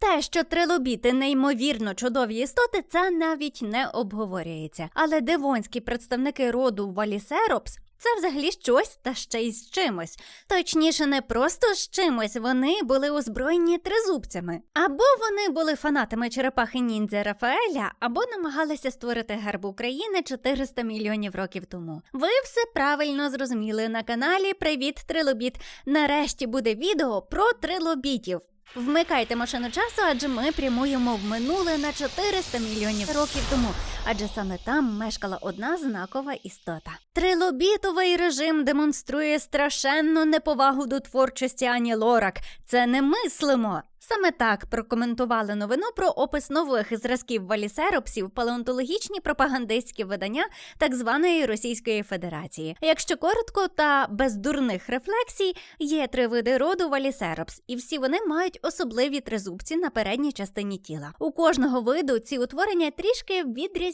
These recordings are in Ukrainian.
Те, що трилобіти неймовірно чудові істоти, це навіть не обговорюється. Але девонські представники роду Валісеропс це взагалі щось та ще й з чимось. Точніше, не просто з чимось, вони були озброєні тризубцями. Або вони були фанатами черепахи ніндзя Рафаеля, або намагалися створити герб України 400 мільйонів років тому. Ви все правильно зрозуміли на каналі Привіт Трилобіт. Нарешті буде відео про трилобітів. Вмикайте машину часу, адже ми прямуємо в минуле на 400 мільйонів років тому, адже саме там мешкала одна знакова істота. Трилобітовий режим демонструє страшенну неповагу до творчості Ані Лорак. Це немислимо. Саме так прокоментували новину про опис нових зразків валісеропсів палеонтологічні пропагандистські видання так званої Російської Федерації. Якщо коротко та без дурних рефлексій, є три види роду валісеропс, і всі вони мають особливі тризубці на передній частині тіла. У кожного виду ці утворення трішки відрізняються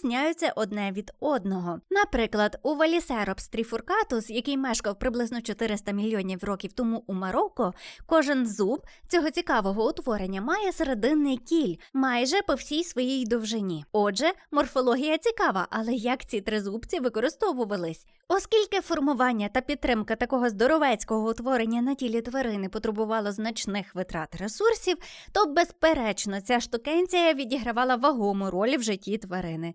одне від одного. Наприклад, у валісеропс тріфуркатус, який мешкав приблизно 400 мільйонів років тому у Марокко, кожен зуб цього цікавого утворення має серединний кіль майже по всій своїй довжині. Отже, морфологія цікава, але як ці тризубці використовувались? Оскільки формування та підтримка такого здоровецького утворення на тілі тварини потребувало значних витрат ресурсів, то безперечно ця штукенція відігравала вагому роль в житті тварини.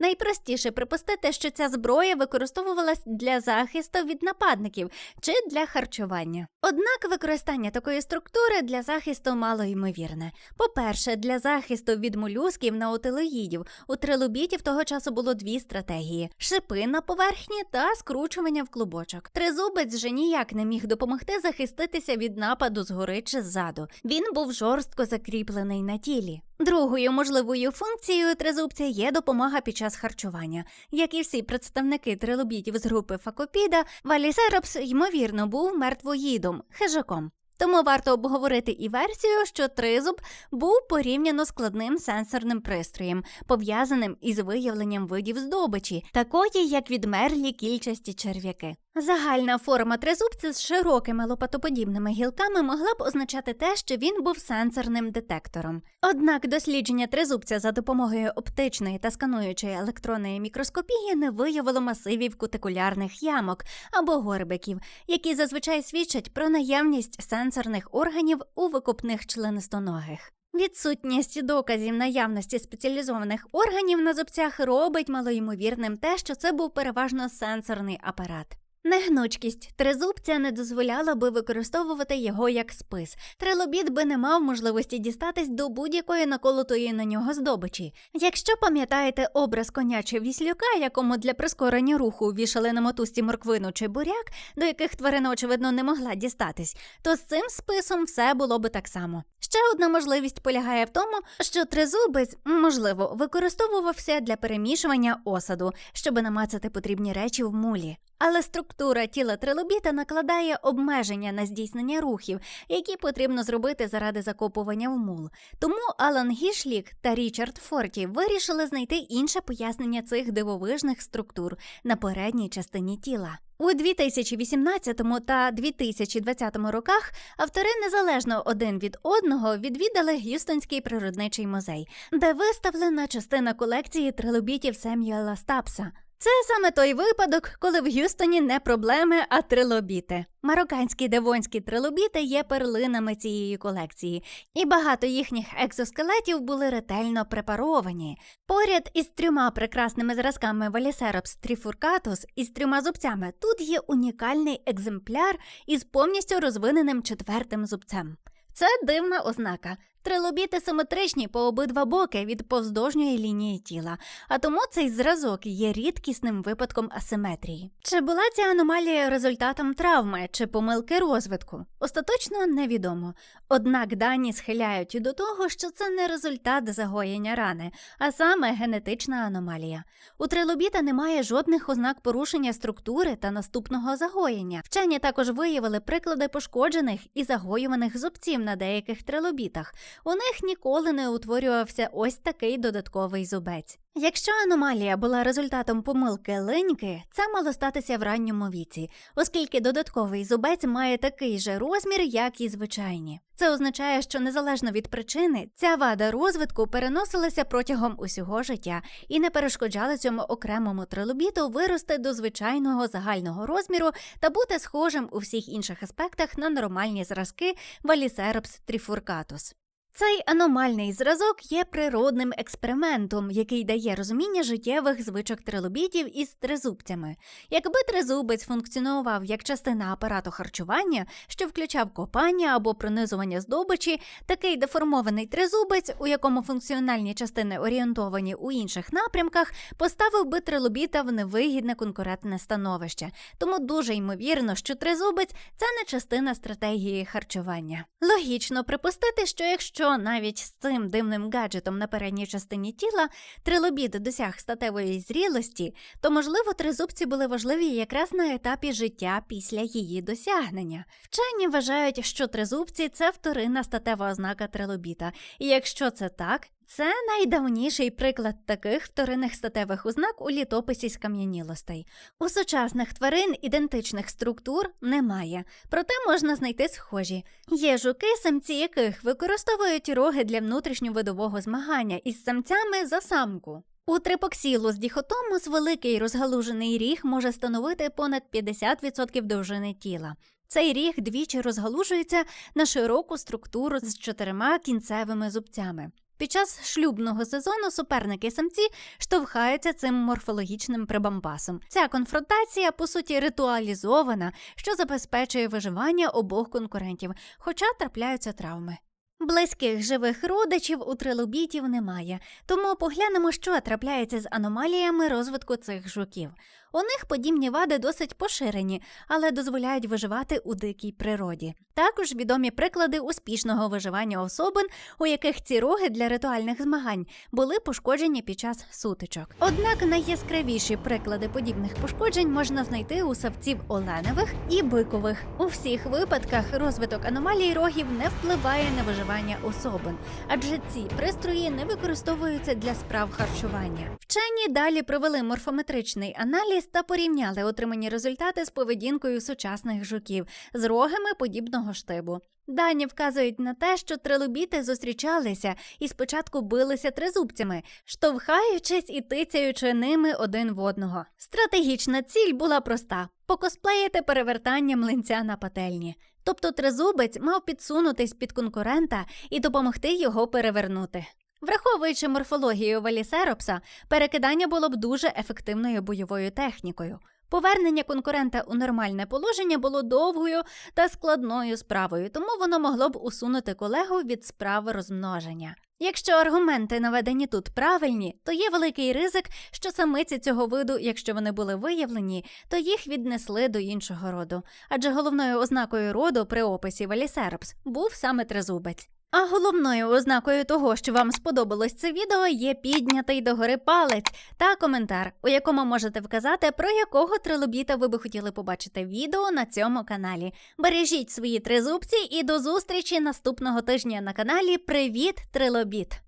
Найпростіше припустити, що ця зброя використовувалась для захисту від нападників чи для харчування. Однак використання такої структури для захисту мало ймовірне. По-перше, для захисту від молюсків наутилоїдів у трилобітів того часу було дві стратегії: шипи на поверхні та скручування в клубочок. Тризубець же ніяк не міг допомогти захиститися від нападу згори чи ззаду. Він був жорстко закріплений на тілі. Другою можливою функцією тризубця є допомога під час харчування. Як і всі представники трилобітів з групи Факопіда, Валісеропс, ймовірно, був мертвоїдом, хижаком. Тому варто обговорити і версію, що тризуб був порівняно складним сенсорним пристроєм, пов'язаним із виявленням видів здобичі, такої як відмерлі кільчасті черв'яки. Загальна форма тризубця з широкими лопатоподібними гілками могла б означати те, що він був сенсорним детектором. Однак дослідження тризубця за допомогою оптичної та скануючої електронної мікроскопії не виявило масивів кутикулярних ямок або горбиків, які зазвичай свідчать про наявність сенсорних органів у викупних членистоногих. Відсутність доказів наявності спеціалізованих органів на зубцях робить малоймовірним те, що це був переважно сенсорний апарат. Негнучкість тризубця не дозволяла би використовувати його як спис. Трилобіт би не мав можливості дістатись до будь-якої наколотої на нього здобичі. Якщо пам'ятаєте образ коня чи віслюка, якому для прискорення руху вішали на мотузці морквину чи буряк, до яких тварина, очевидно, не могла дістатись, то з цим списом все було би так само. Ще одна можливість полягає в тому, що тризубець, можливо, використовувався для перемішування осаду, щоб намацати потрібні речі в мулі. Але структура тіла трилобіта накладає обмеження на здійснення рухів, які потрібно зробити заради закопування в мул. Тому Алан Гішлік та Річард Форті вирішили знайти інше пояснення цих дивовижних структур на передній частині тіла. У 2018 та 2020 роках автори незалежно один від одного відвідали Г'юстонський природничий музей, де виставлена частина колекції трилобітів Сем'юела Стапса. Це саме той випадок, коли в Г'юстоні не проблеми, а трилобіти. Марокканські девонські трилобіти є перлинами цієї колекції, і багато їхніх екзоскелетів були ретельно препаровані. Поряд із трьома прекрасними зразками Валісеропс тріфуркатус із трьома зубцями тут є унікальний екземпляр із повністю розвиненим четвертим зубцем. Це дивна ознака. Трилобіти симетричні по обидва боки від повздовжньої лінії тіла, а тому цей зразок є рідкісним випадком асиметрії. Чи була ця аномалія результатом травми чи помилки розвитку? Остаточно невідомо. Однак дані схиляють до того, що це не результат загоєння рани, а саме генетична аномалія. У трилобіта немає жодних ознак порушення структури та наступного загоєння. Вчені також виявили приклади пошкоджених і загоюваних зубців на деяких трилобітах. У них ніколи не утворювався ось такий додатковий зубець. Якщо аномалія була результатом помилки линьки, це мало статися в ранньому віці, оскільки додатковий зубець має такий же розмір, як і звичайні. Це означає, що незалежно від причини ця вада розвитку переносилася протягом усього життя і не перешкоджала цьому окремому трилобіту вирости до звичайного загального розміру та бути схожим у всіх інших аспектах на нормальні зразки Валісерапс трифуркатус. Цей аномальний зразок є природним експериментом, який дає розуміння життєвих звичок трилобітів із тризубцями. Якби тризубець функціонував як частина апарату харчування, що включав копання або пронизування здобичі, такий деформований тризубець, у якому функціональні частини орієнтовані у інших напрямках, поставив би трилобіта в невигідне конкурентне становище. Тому дуже ймовірно, що тризубець це не частина стратегії харчування. Логічно припустити, що якщо навіть з цим дивним гаджетом на передній частині тіла трилобіт досяг статевої зрілості, то можливо тризубці були важливі якраз на етапі життя після її досягнення. Вчені вважають, що тризубці це вторинна статева ознака трилобіта, і якщо це так. Це найдавніший приклад таких вторинних статевих ознак у літописі скам'янілостей. У сучасних тварин ідентичних структур немає, проте можна знайти схожі. Є жуки, самці яких використовують роги для внутрішньовидового змагання із самцями за самку. У трипоксілус діхотомус великий розгалужений ріг може становити понад 50% довжини тіла. Цей ріг двічі розгалужується на широку структуру з чотирма кінцевими зубцями. Під час шлюбного сезону суперники самці штовхаються цим морфологічним прибамбасом. Ця конфронтація, по суті, ритуалізована, що забезпечує виживання обох конкурентів, хоча трапляються травми. Близьких живих родичів у трилобітів немає, тому поглянемо, що трапляється з аномаліями розвитку цих жуків. У них подібні вади досить поширені, але дозволяють виживати у дикій природі. Також відомі приклади успішного виживання особин, у яких ці роги для ритуальних змагань були пошкоджені під час сутичок. Однак найяскравіші приклади подібних пошкоджень можна знайти у савців оленевих і бикових. У всіх випадках розвиток аномалій рогів не впливає на виживання особин, адже ці пристрої не використовуються для справ харчування. Вчені далі провели морфометричний аналіз та порівняли отримані результати з поведінкою сучасних жуків з рогами подібного штибу. Дані вказують на те, що трилобіти зустрічалися і спочатку билися тризубцями, штовхаючись і тицяючи ними один в одного. Стратегічна ціль була проста покосплеїти перевертання млинця на пательні. Тобто тризубець мав підсунутись під конкурента і допомогти його перевернути. Враховуючи морфологію валісеропса, перекидання було б дуже ефективною бойовою технікою. Повернення конкурента у нормальне положення було довгою та складною справою, тому воно могло б усунути колегу від справи розмноження. Якщо аргументи наведені тут правильні, то є великий ризик, що самиці цього виду, якщо вони були виявлені, то їх віднесли до іншого роду. Адже головною ознакою роду при описі Валісерапс був саме тризубець. А головною ознакою того, що вам сподобалось це відео, є піднятий догори палець та коментар, у якому можете вказати, про якого трилобіта ви би хотіли побачити відео на цьому каналі. Бережіть свої тризубці і до зустрічі наступного тижня на каналі Привіт, Трилобіт!